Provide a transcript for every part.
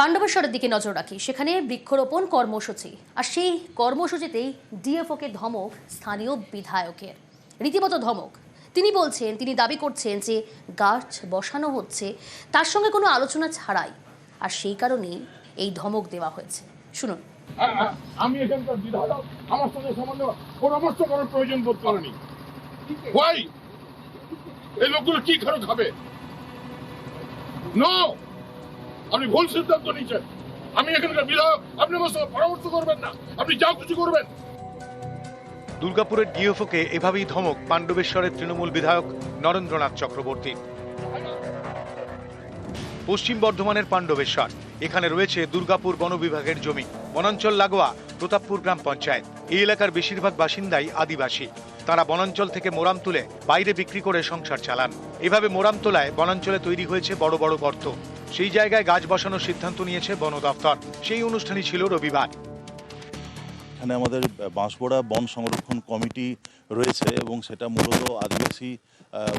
পাণ্ডবেশ্বরের দিকে নজর রাখি। সেখানে বৃক্ষরোপণ কর্মসূচি। আর সেই কর্মসূচিতেই ডিএফওকে ধমক, স্থানীয় বিধায়কের। রীতিমতো ধমক। তিনি বলছেন, তিনি দাবি করছেন যে গাছ বসানো হচ্ছে, তার সঙ্গে কোনো আলোচনা ছাড়াই। আর সেই কারণেই এই ধমক দেওয়া হয়েছে। শুনুন। আমি এখানকার বিধায়ক, আমার সঙ্গে সম্বন্ধে পরামর্শ করার প্রয়োজন বোধ করেনি। এই লোকগুলো কি করে খাবে আপনি ভুল সিদ্ধান্ত নিচ্ছেন আমি এখানকার বিধায়ক, আপনি আমার পরামর্শ করবেন না। আপনি যা খুশি করবেন। দুর্গাপুরের ডিএফওকে এভাবেই ধমক পাণ্ডবেশ্বরের তৃণমূল বিধায়ক নরেন্দ্রনাথ চক্রবর্তী। পশ্চিম বর্ধমানের পাণ্ডবেশ্বর, এখানে রয়েছে দুর্গাপুর বন বিভাগের জমি, বনাঞ্চল লাগোয়া, প্রতাপপুর গ্রাম পঞ্চায়েত। এই এলাকার বেশিরভাগ বাসিন্দাই আদিবাসী। তারা বনাঞ্চল থেকে মোরাম তুলে বাইরে বিক্রি করে সংসার চালান। এভাবে মোরাম তোলায় বনাঞ্চলে তৈরি হয়েছে বড় বড় গর্ত। সেই জায়গায় গাছ বসানোর সিদ্ধান্ত নিয়েছে বন দপ্তর। সেই অনুষ্ঠানই ছিল রবিবার। এখানে আমাদের বাঁশবড়া বন সংরক্ষণ কমিটি রয়েছে এবং সেটা মূলত আদিবাসী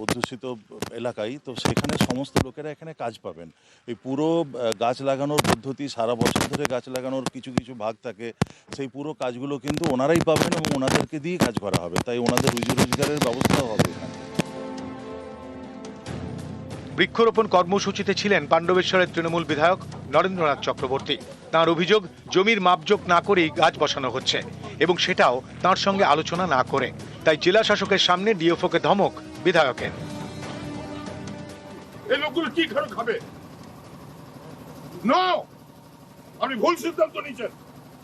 অধ্যুষিত এলাকায়। তো সেখানে সমস্ত লোকেরা এখানে কাজ পাবেন। এই পুরো গাছ লাগানোর পদ্ধতি, সারা বছর ধরে গাছ লাগানোর কিছু কিছু ভাগ থাকে। সেই পুরো কাজগুলো কিন্তু ওনারাই পাবেন এবং ওনাদেরকে দিয়ে কাজ করা হবে। তাই ওনাদের রুজি রোজগারের ব্যবস্থাও হবে। বৃক্ষরোপণ কর্মসূচিতে ছিলেন পাণ্ডবেশ্বরের তৃণমূল বিধায়ক নরেন্দ্রনাথ চক্রবর্তী। তার অভিযোগ, জমির মাপজোক না করেই গাছ বসানো হচ্ছে এবং সেটাও তার সঙ্গে আলোচনা না করে। তাই জেলা শাসকের সামনে ডিএফওকে ধমক বিধায়কের। এই লোকগুলো কি করে খাবে? আপনি ভুল সিদ্ধান্ত নিচ্ছেন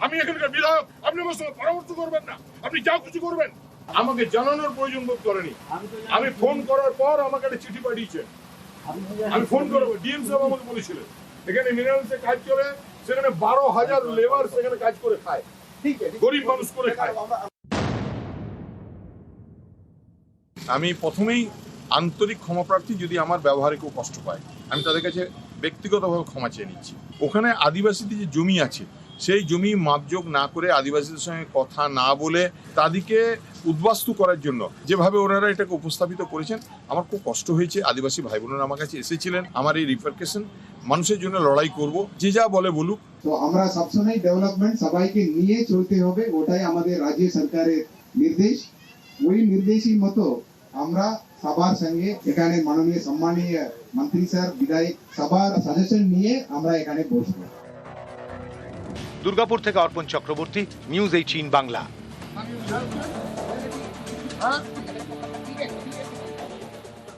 আমি এখানকার বিধায়ক, আপনি আমার সঙ্গে পরামর্শ করবেন না। আপনি যা খুশি করবেন। আমাকে জানানোর প্রয়োজন বোধ করেনি। আমি ফোন করার পর আমাকে একটা চিঠি পাঠিয়েছে আমি ফোন করব ডিএম সাহেব আমাকে বলেছিলেন। এখানে মিনারেলসে কাজ করে সেখানে বারো হাজার লেবার সেখানে কাজ করে খায়। গরিব মানুষ করে খায়। আমি প্রথমেই আন্তরিক ক্ষমাপ্রার্থী যদি আমার ব্যবহারে কেউ কষ্ট পায়। আমি তাদের কাছে ব্যক্তিগতভাবে ক্ষমা চেয়ে নিচ্ছি। ওখানে আদিবাসীদের যে জমি আছে সেই জমি মাপযোগ না করে আদিবাসীদের সঙ্গে কথা না বলে তাদেরকে উদ্বাস্তু করার জন্য যেভাবে ওনারা এটাকে উপস্থাপিত করেছেন, আমার খুব কষ্ট হয়েছে। আদিবাসী ভাই বোনেরা আমার কাছে এসেছিলেন আমার এই রিপার্কেশন মানুষের জন্য লড়াই করব, যে যা বলে বলুক। তো আমরা সবসময় ডেভেলপমেন্ট সবাইকে নিয়ে চলতে হবে, ওটাই আমাদের রাজ্য সরকারের নির্দেশ। ওই নির্দেশই মতো আমরা সবার সঙ্গে এখানে মাননীয় সম্মানীয় মন্ত্রী স্যার, বিধায়ক সবার সাজেশন নিয়ে আমরা এখানে বসবো। দুর্গাপুর থেকে অর্পণ চক্রবর্তী নিউজ এইটিন বাংলা।